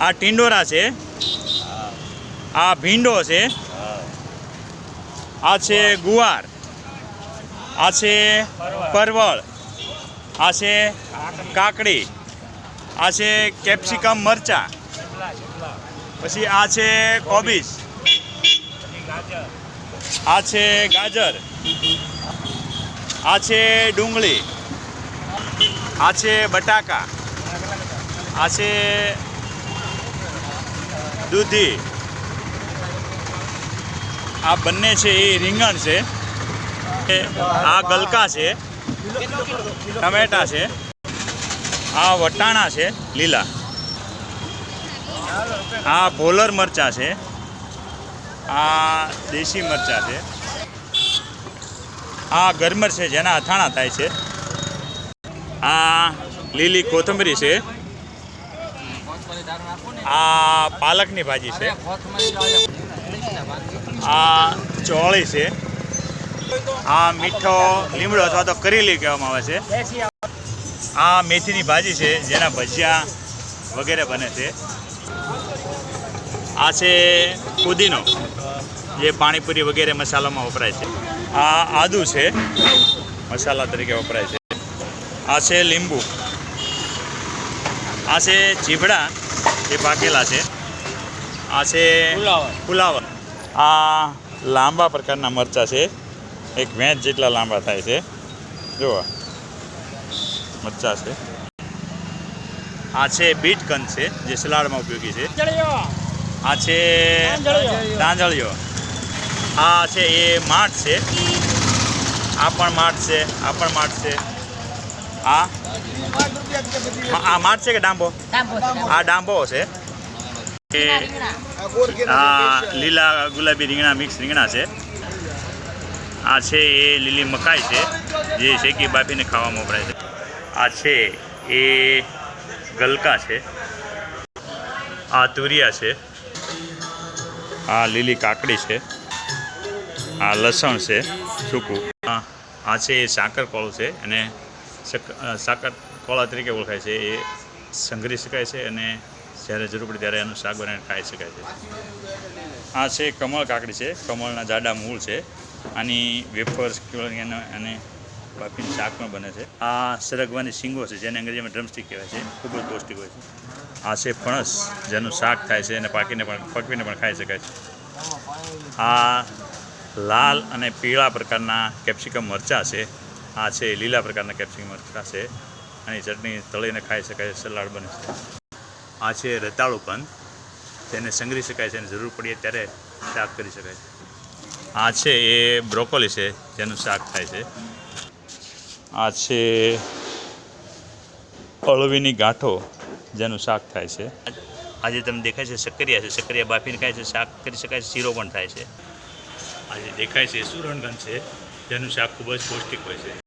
આ ટિંડોરા છે. આ ભીંડો છે. આ છે ગુવાર. આ છે પરવળ. આ છે કાકડી. આ છે કેપ્સિકમ મરચા. પછી આ છે કોબીજ. આ છે ગાજર. આ છે ડુંગળી. આ છે બટાકા. આ છે દૂધી. આ બંને છે, એ રીંગણ છે. આ ગલકા છે. ટમેટા છે. આ વટાણા છે, લીલા. આ ભોલર મરચાં છે. આ દેશી મરચાં છે. આ ગરમર છે, જેના અથાણા થાય છે. આ લીલી કોથમરી છે. આ પાલકની ભાજી છે. આ ચોળી છે. આ મીઠો લીમડો અથવા તો કરેલી કહેવામાં આવે છે. આ મેથીની ભાજી છે, જેના ભજીયા વગેરે બને છે. આ છે પુદીનો, જે પાણીપુરી વગેરે મસાલામાં વપરાય છે. આ આદુ છે, મસાલા તરીકે વપરાય છે. આ છે લીંબુ. આ છે ચીભડા જે પાકેલા છે. આ છે ફુલાવર આ લાંબા પ્રકારના મરચા છે. એક વેંચ જેટલા લાંબા થાય છે. જુઓ મરચા છે. આ છે બીટ કંદ છે જે સલાડમાં ઉપયોગી છે. આ છે તાંજળીઓ આ છે એ માઠ છે. આ પણ માઠ છે આ પણ માઠ છે. આ? આ માઠ છે કે ડાંબો? આ ડાંબો છે. આ લીલા ગુલાબી રીંગણા મિક્સ રીંગણા છે. આ છે એ લીલી મકાઈ છે જે શેકી બાફીને ખાવામાં વપરાય છે. આ છે એ ગલકા છે. આ તુરિયા છે. આ લીલી કાકડી છે. આ લસણ છે સૂકું. આ છે એ સાકર કોળું છે અને સાકર કોળા તરીકે ઓળખાય છે. એ સંઘરી શકાય છે અને જ્યારે જરૂર પડે ત્યારે એનું શાક બનાવીને ખાઈ શકાય છે. આ છે કમળ કાકડી છે. કમળના જાડા મૂળ છે. આની વેફર્સ અને બાફીને શાક પણ બને છે. આ સરગવાની શીંગો છે, જેને અંગ્રેજીમાં ડ્રમસ્ટિક કહેવાય છે. ખૂબ જ પૌષ્ટિક હોય છે. આ છે ફણસ, જેનું શાક થાય છે અને પાકીને પણ, પકવીને પણ ખાઈ શકાય છે. આ લાલ અને પીળા પ્રકારના કેપ્સિકમ મરચાં છે. આ છે, લીલા પ્રકારના કેપ્સિકમ મરચાં. છે. આની ચટણી તળીને ખાઈ શકાય, સલાડ બને છે આ છે રતાળું કંદ તેને સંઘરી શકાય છે અને જરૂર પડીએ ત્યારે શાક કરી શકાય છે. આ છે એ બ્રોકોલી છે, જેનું શાક થાય છે. આ છે અળવીની ગાંઠો, જેનું શાક થાય છે. આજે તમને દેખાય છે સક્કરિયા છે. સક્કરિયા બાફીને ખાય છે, શાક કરી શકાય છે, શીરો પણ થાય છે. આજે દેખાય છે સુરણગંજ છે, જેનું શાક ખૂબ જ પૌષ્ટિક હોય છે.